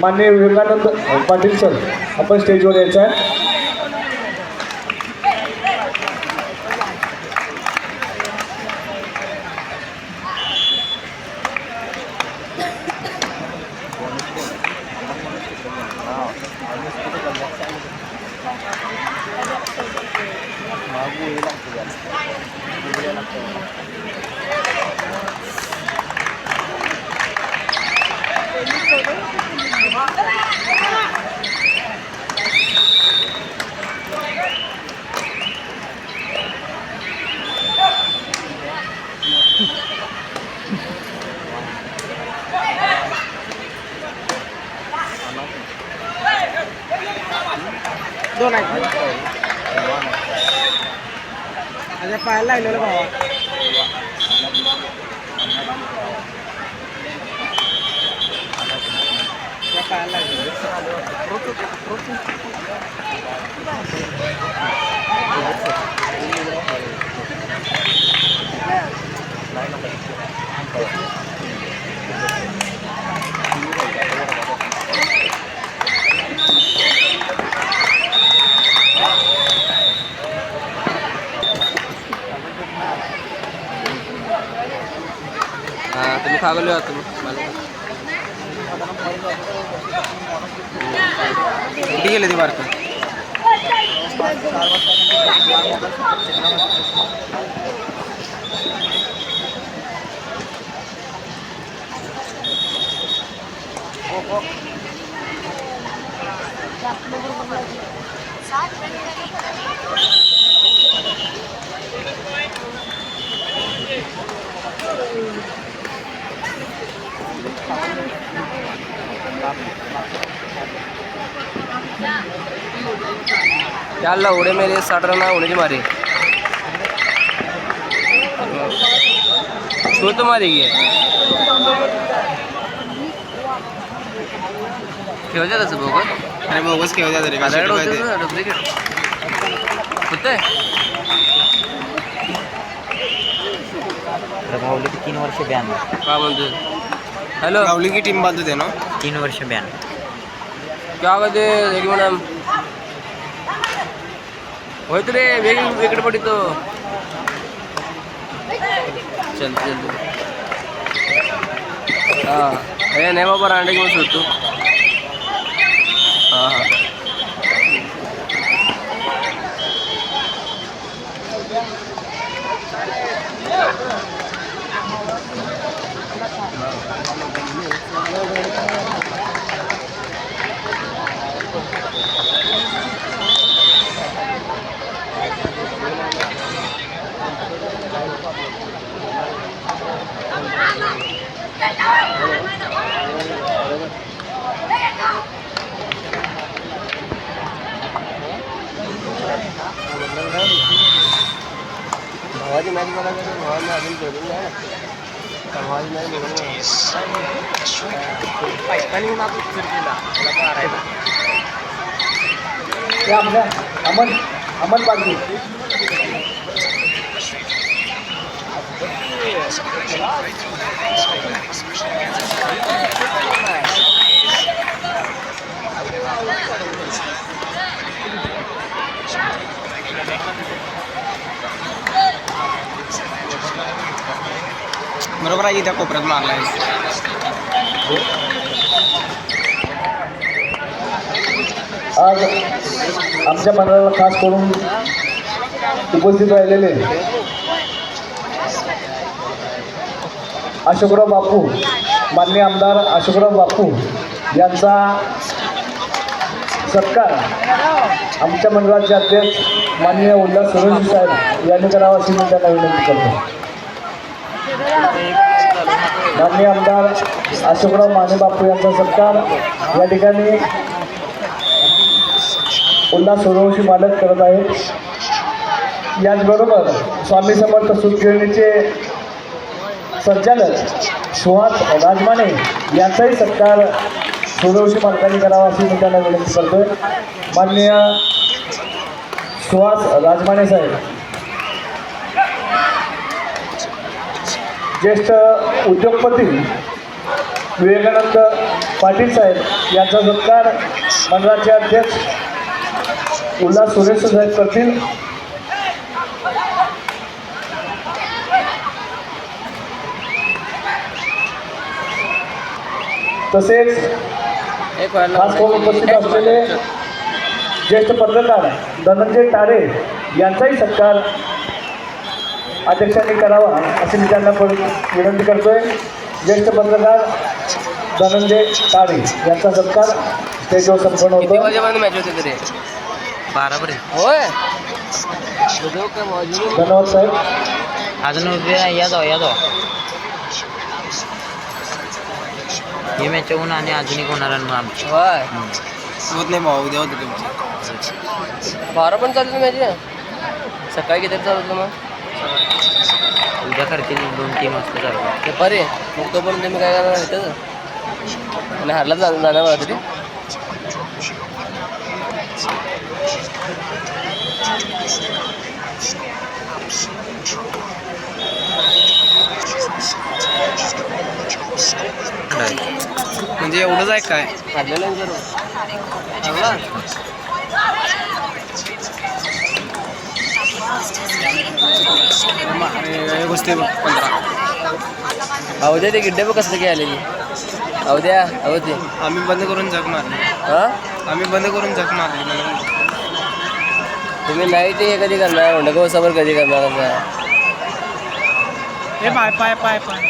माननीय विवेकानंद पाटील सर आपण स्टेजवर यायचं आहे. दोन आहेत माझ्या पायाला लागलेलं भावा त्या पायाला लागलेलं हां तुम्ही खागलो तुम्ही कुठे गेले ती बारकं? त्याला उडे मेरे साठ रन उडीची मारी. तू तो मारी गे. खेळते तसं बघ अरे बोगस खेळत्या तरी डुप्लिकेट प्रभावली तीन वर्ष बॅन का म्हणतो हॅलो गावली की टीम बांधतो ते ना तीन वर्ष बॅन क्या कहते एक मॅडम होय रे वेग वेगळे पडितो चल चल हां हे नाही बाबा रांडे घेऊन सोडतो हां हां। बघा भावाने अजून खेळून घ्या भावाची मॅच बघून पायतानी मागून उचल केला त्याला मारायला हे आपल्या अमन अमन पाटील बरोबर आहे त्या कोपऱ्यात मारलाय आज आमच्या मंडळाला खास करून उपस्थित राहिलेले अशोकराव बापू माननीय आमदार अशोकराव बापू यांचा सत्कार आमच्या मंडळाचे अध्यक्ष माननीय उल्हास सुरेश साहेब यांनी करावा अशी मी त्यांना विनंती करतो. माननीय आमदार अशोकराव माने बापू यांचा सत्कार. या ठिकाणी उल्हास सूर्यवंशी मालक करत आहेत. याचबरोबर स्वामी समर्थ सुतगिरणीचे संचालक सुहास राजमाने यांचाही सत्कार सूर्यवंशी मालकांनी करावा अशी मी त्यांना विनंती करतोय. माननीय सुहास राजमाने साहेब ज्येष्ठ उद्योगपती विवेकानंद पाटील साहेब यांचा सत्कार मंडळाचे अध्यक्ष उल्हास सुरेश साहेब करतील. तसेच खास करून उपस्थित असलेले ज्येष्ठ पत्रकार धनंजय तारे यांचाही सत्कार अध्यक्षांनी करावा असे मी त्यांना पण विनंती करतोय. ज्येष्ठ पत्रकार धनंजय तारे यांचा सत्कार स्टेजवर संपन्न किती होतो धन्यवाद साहेब. अजून या जाऊ या जाऊ ही मॅच होऊन आणि अजून एक होणार आहे मग आमची. होय. होत नाही भाऊ उद्या होतं तुमची. बारा पण चालू मॅच सकाळी किती चालू होतं मग? उद्या करतील दोन तीन वाजता चालू. दुपारी? मग तोपर्यंत तुम्ही काय करणार इथं आणि हारला जा जाणार मला तरी म्हणजे एवढंच आहे काय? हारलेलं आहे जरूर हारला? गोष्टी पंधरा गिड्डे बघ कसं आम्ही बंद करून आम्ही बंद करून तुम्ही नाही ते कधी करणार समोर कधी करणार हे पाय पाय पाय पाय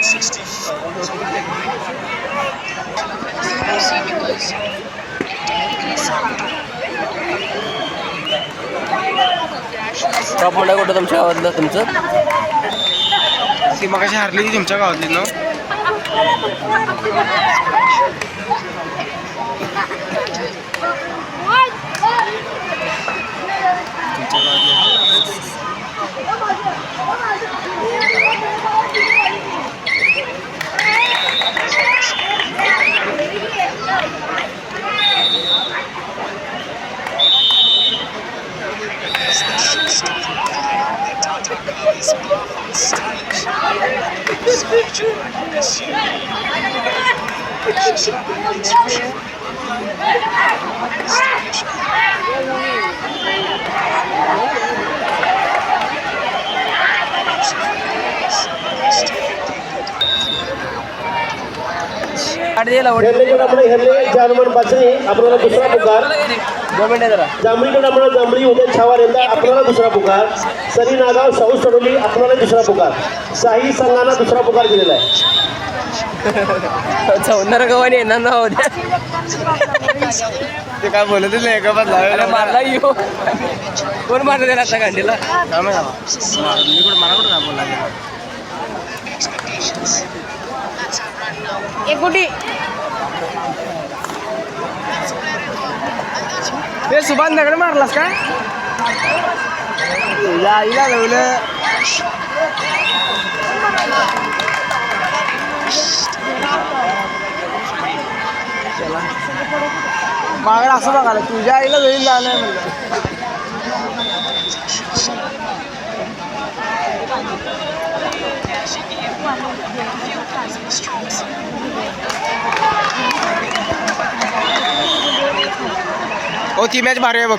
टॉप मोठा कुठं तुमच्या गावातलं? तुमचं? ती मग हारली ती तुमच्या गावातली ना? तुमच्या गावातली. जानमन बाचणी आपल्याला दुसरा पुकार. जांभळीकडे आपण जांभळी उदय छावार यांचा आपल्याला दुसरा पुकार. सरी नागाव शाहू सडोली आपल्याला दुसरा पुकार. साई संघांना दुसरा पुकार दिलेला आहे. चौदार गव्हाणी येणार ना उद्या. ते काय बोलतच नाही का अरे मारला येऊ कोण मारलं त्याला आता गांडीला? काय माहिती बाबा. मी कुठं मला कुठं काय बोलला गेला ते सुभान दगड मारलास का आईला हिला लावलं. मागडा असं बघायला तुझ्या आईला जाईल जाणं म्हणलं. हो ती मॅच भारी आहे बघ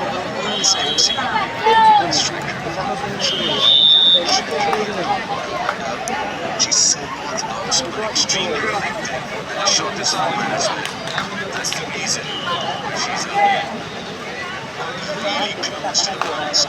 is MC. This track She's so awesome, super extremely electric. Showed this woman as well. That's the reason she's a really close to the world's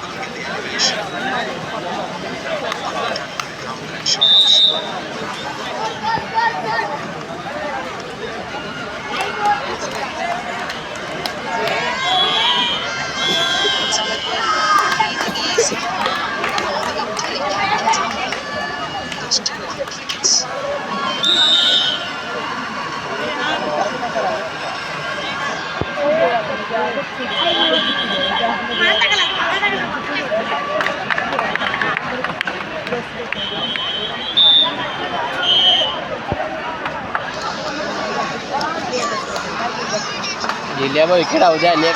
गेल्या बघ इकडे राहू द्या अनेक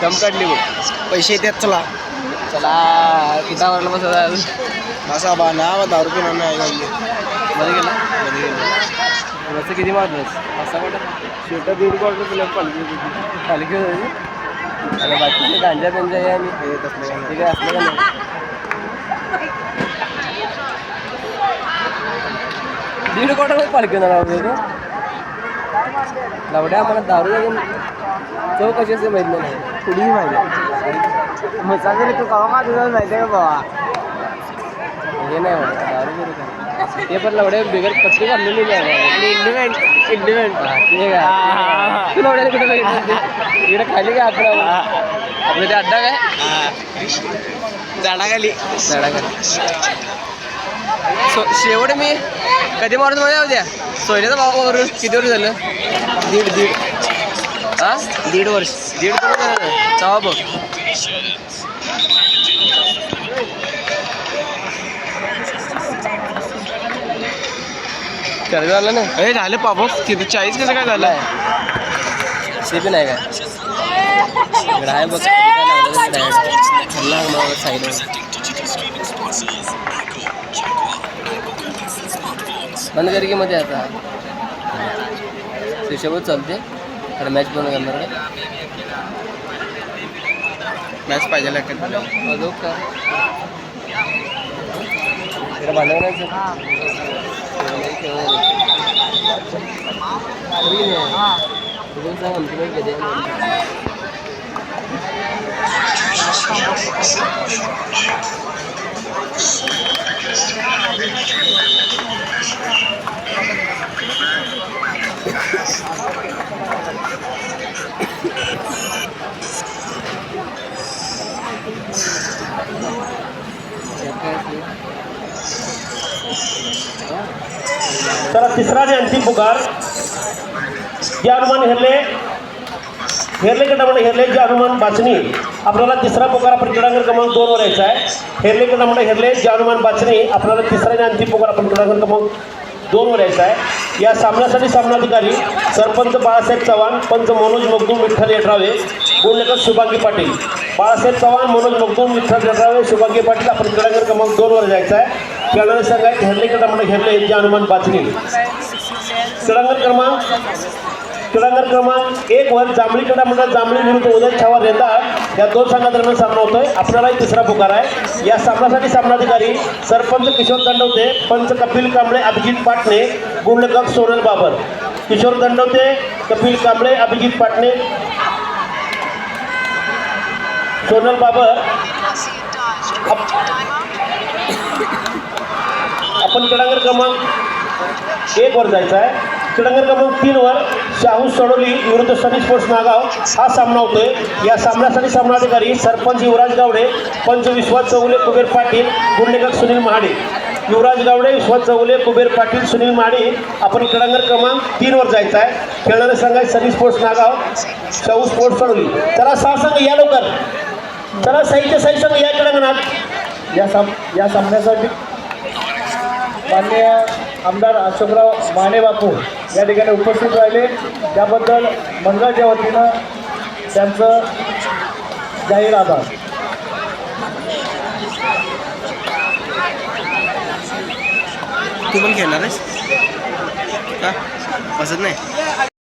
दम काढली बघ पैसे येतात चला. चला किती आवडलं बस असा बा ना दहा रुपये ना नाही घालले. मध्ये गेला? मध्ये गेला. असं किती मारलंस? असा वाटत शेवट दीड क्वार्टर तुला पालखी पालखी होती आणि बाकीचे गांजा बिंजा हे आणि हे काही नाही. ते काय असलं का नाही. दीड क्वार्टर पालखी होणार आहोत लावड्या आम्हाला दारू लागून चव कशी असते माहीत नाही. कुठेही माहिती मग चांगलं तू कवा माझं माहिती आहे का बाबा हे नाही म्हणत दारू बिरू काय? ते पण लावड्या बिगर पत्ती काढलेली नाही. इंडिपेंड इंडिपेंड ते काय तू लावड्याला कुठं बघितलं? इकडे खाली काय आपलं. आपलं ते अड्डा काय? झाडाखाली. झाडा खाली सो शेवट मी कधी मारून माझ्या उद्या सोयऱ्याचा भाव वरून किती वर्ष झालं? दीड दीड. हा? दीड वर्ष. दीड वर्ष झालं. चवा बघ. कर्ज झालं ना? अरे झालं पापा तिथं चाळीस कसं काय झालं? ते बी नाही काय. आहे बघ. काय बंद कर की मध्ये आता शिशोबत चालते तर मॅच बंद करणार काय मॅच पाहिजे अजून का? इकडे भांडण करायचं चला तिसरा आणि अंतिम पुकार जे हनुमान हेरले हेरले गटामध्ये हेरलेचे हनुमान बाचणी आपल्याला तिसरा पुकार आपण क्रमांक दोनवर यायचा आहे. हेरले गटामध्ये हेरले जे हनुमान बाचणी आपल्याला तिसरा आणि अंतिम पुकार आपण क्रमांक दोनवर यायचा आहे. या सामन्यासाठी सामनाधिकारी सरपंच बाळासाहेब चव्हाण पंच मनोज मगदूम विठ्ठल येड्रावे गुणलेखक शुभांगी पाटील. बाळासाहेब चव्हाण मनोज मगदूम विठ्ठल येड्रावे शुभांगी पाटील आपण क्रीडांगण क्रमांक दोनवर जायचा जायचं आहे. खेळणारे संघ आहेत हेरले गटामध्ये हेरले यांचे हनुमान बाचणी. क्रीडांगण क्रमांक क्रीडांगण क्रमांक एक वर जांभळी कडा क्रीडामंडळ जांभळी विरुद्ध उदय छावा रेंदा. या दोन संघादरम्यान सामना होतोय. आपल्यालाही तिसरा पुकार आहे. या सामन्यासाठी सामनाधिकारी सरपंच किशोर दंडवते पंच कपिल कांबळे अभिजित पाटणे गुणलेखक सोनल बाबर. किशोर दंडवते कपिल कांबळे अभिजित पाटणे सोनल बाबर. आपण क्रीडांगण क्रमांक एक वर जायचा आहे. क्रीडांगण क्रमांक तीन वर शाहू सडोली विरुद्ध सनी स्पोर्ट्स नागाव हा सामना होतोय. या सामन्यासाठी सामनाधिकारी सरपंच युवराज गावडे पंच विश्वास चौगुले कुबेर पाटील गुंडेकर सुनील महाडे. युवराज गावडे विश्वास चौगुले कुबेर पाटील सुनील महाडे आपण क्रीडांगण क्रमांक तीन वर जायचं आहे खेळणारे संघ आहे Sunny Sports Nagav Shahu Sports Sadoli. चला सहा संघ या लवकर. चला साहित्य साई संघ या क्रीडांगणात. या साम या सामन्यासाठी माननीय आमदार अशोकराव माने बापू. या ठिकाणी उपस्थित राहिले. त्याबद्दल मंडळाच्या वतीनं त्यांचं जाहीर आभार. तू पण खेळणार आहेस? का? असत नाही?